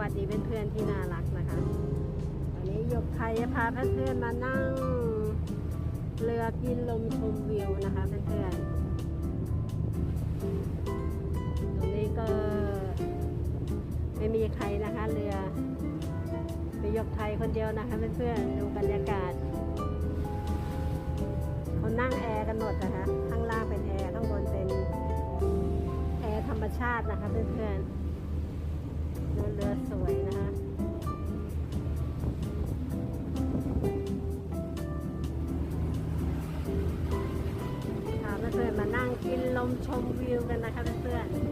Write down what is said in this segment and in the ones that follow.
วัสดีเพื่อนๆที่น่ารักนะคะวันนี้ยกใครจะพาเพื่อนๆมานั่ง เรือกินลมชมวิวนะคะเพื่อนๆตรงนี้ก็ไม่มีใครนะคะเรือมียกไทยคนเดียวนะคะเพื่อนๆดูบรรยากาศเขานั่งแอร์กันหมดนะคะข้างล่างเป็นแอร์ข้างบนเป็นแอร์ธรรมชาตินะคะเพื่อนๆ ดูเรือสวยนะคะพาเพื่อนๆมานั่งกินลมชมวิวกันนะคะเพื่อนๆ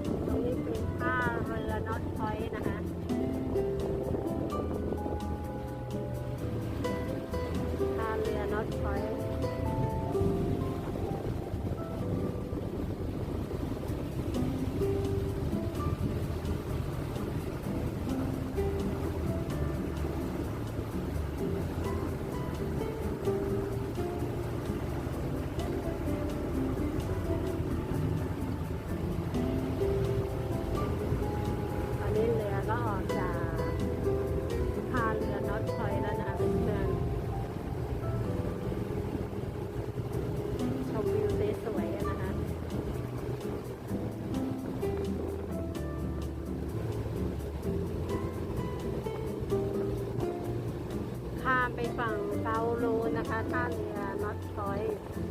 ไปฝั่งเกาลูนนะคะท่าเรือน็อตพอย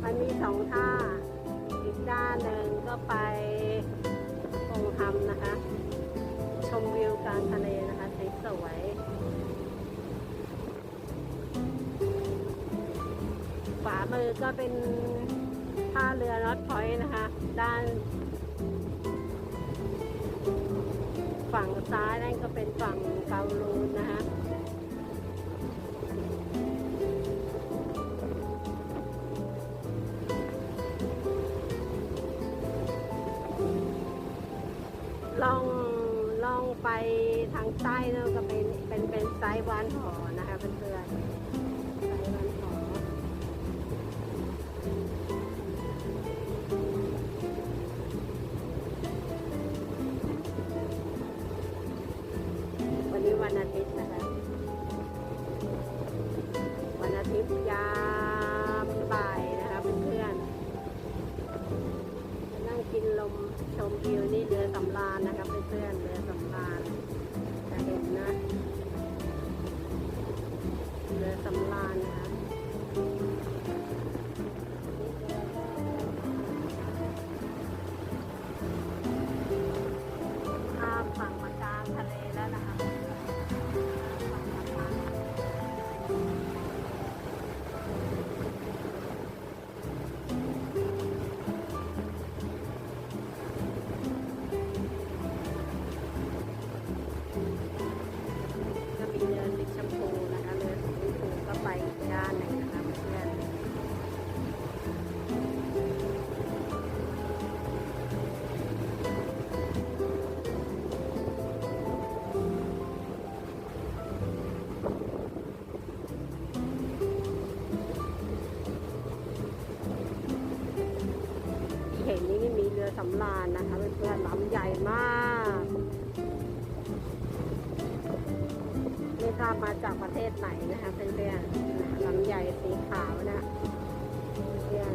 มันมีสองท่า อีกด้านหนึ่งก็ไปคงทำนะคะ ชมวิวกลางทะเลนะคะสวยขวามือก็เป็นท่าเรือน็อตพอยต์นะคะ ด้าน ฝั่งซ้ายนั่นก็เป็นฝั่งเกาลูนนะคะ ไปทางใต้นั่นก็เป็นเป็นเป็นไซส์วานหอนะคะเพื่อนๆ สำราญนะคะเพื่อนๆลำใหญ่มากไม่ทราบมาจากประเทศไหนนะคะเพื่อนๆลำใหญ่สีขาวนะเพื่อน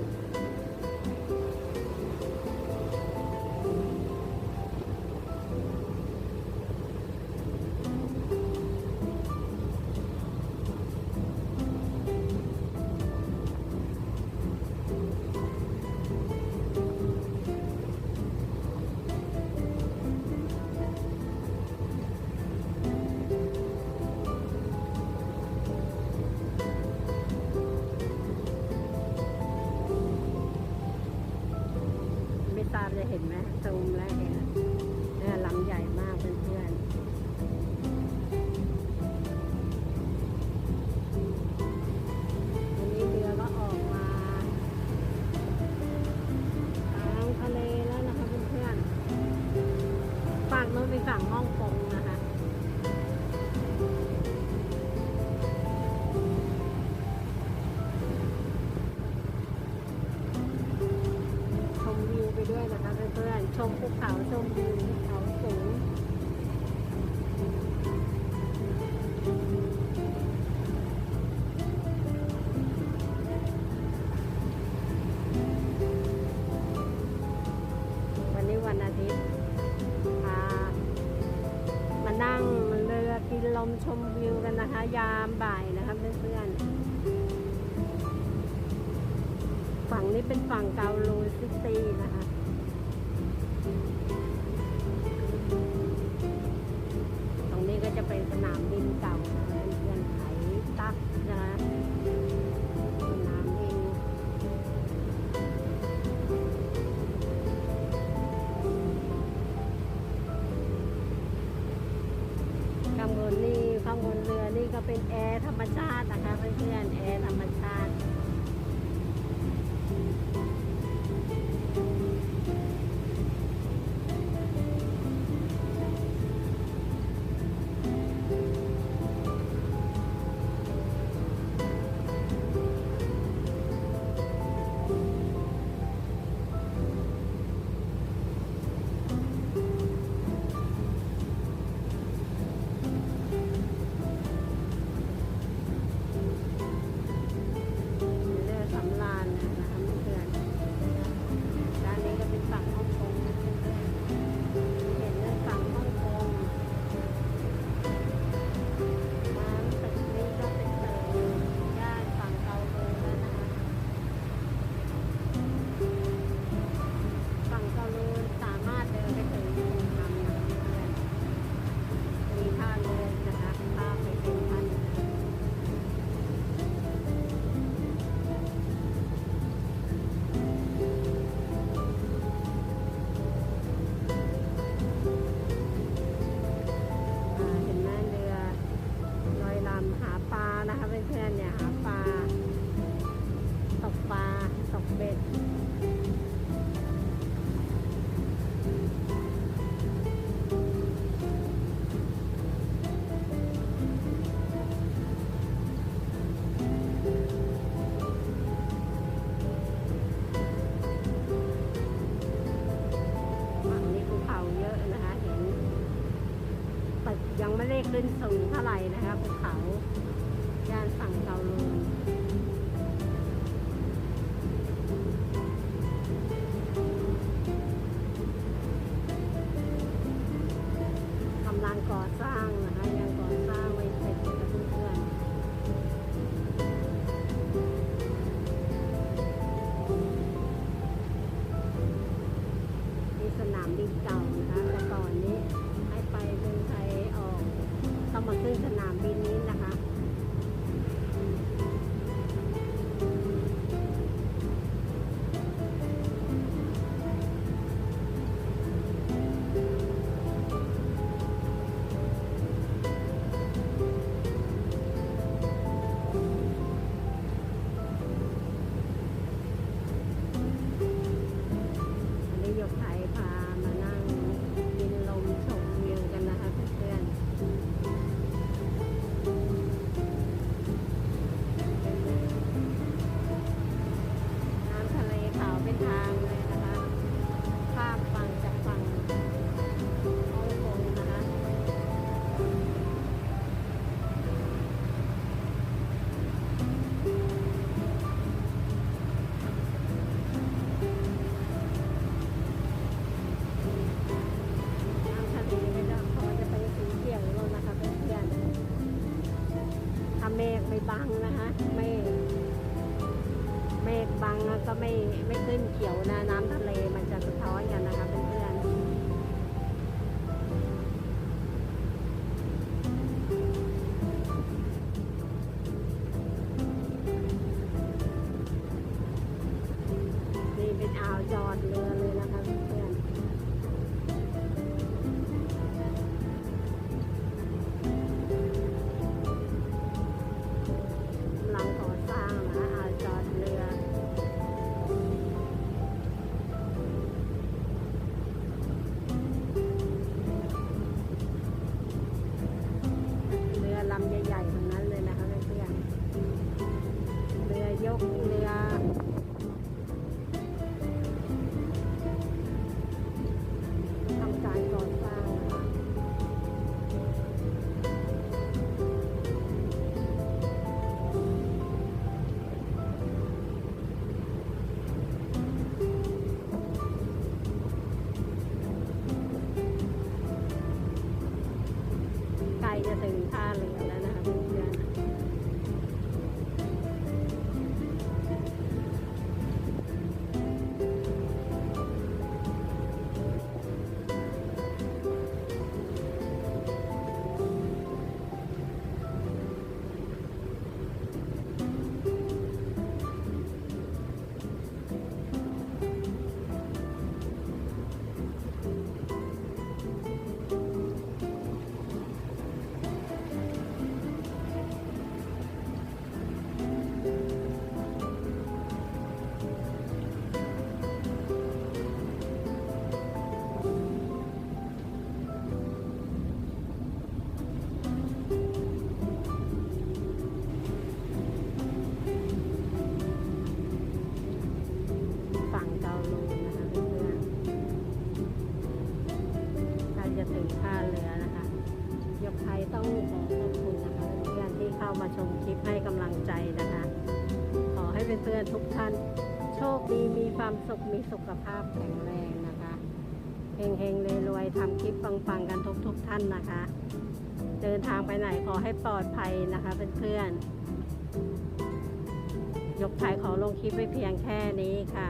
ด้วยนะคะเพื่อนๆ ชมภูเขาชมวิวเขาสูงวันนี้วันอาทิตย์พามานั่งเรือกินลมชมวิวกันนะคะ ยามบ่ายนะคะเพื่อนๆฝั่งนี้เป็นฝั่งเกาลูซิตี้นะคะ ไปสนามบินเก่าเป็นพื่อนไขตักนะสนามบินข้างบนนี่ข้างบนเรือนี่ก็เป็นแอร์ธรรมชาตินะคะเพื่อนๆแอร์ธรรมชาติ ขึ้นสูงเท่าไหร่นะคะภูเขาย่านฝั่งเกาลู บังนะคะเมฆเมฆบังก็ไม่ไม่ขึ้นเขียวนะ น้ำทะเลมันจะสะท้อนกันนะคะเพื่อนนี่เป็นอ่าวจอดเรือเลยนะ มาชมคลิปให้กำลังใจนะคะ ขอให้เเพื่อนๆทุกท่าน โชคดีมีความสุขมีสุขภาพแข็งแรงนะคะเฮงๆรวยๆทำคลิปปังๆกันทุกๆท่านนะคะ เดินทางไปไหนขอให้ปลอดภัยนะคะเพื่อนๆยกไทยขอลงคลิปไว้เพียงแค่นี้ค่ะ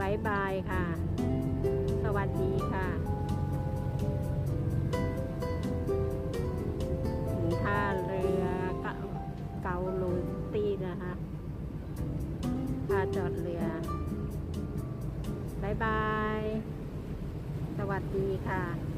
บายบายค่ะ สวัสดีค่ะ ลูนตี้นะคะพาจอดเรือบายบาย สวัสดีค่ะ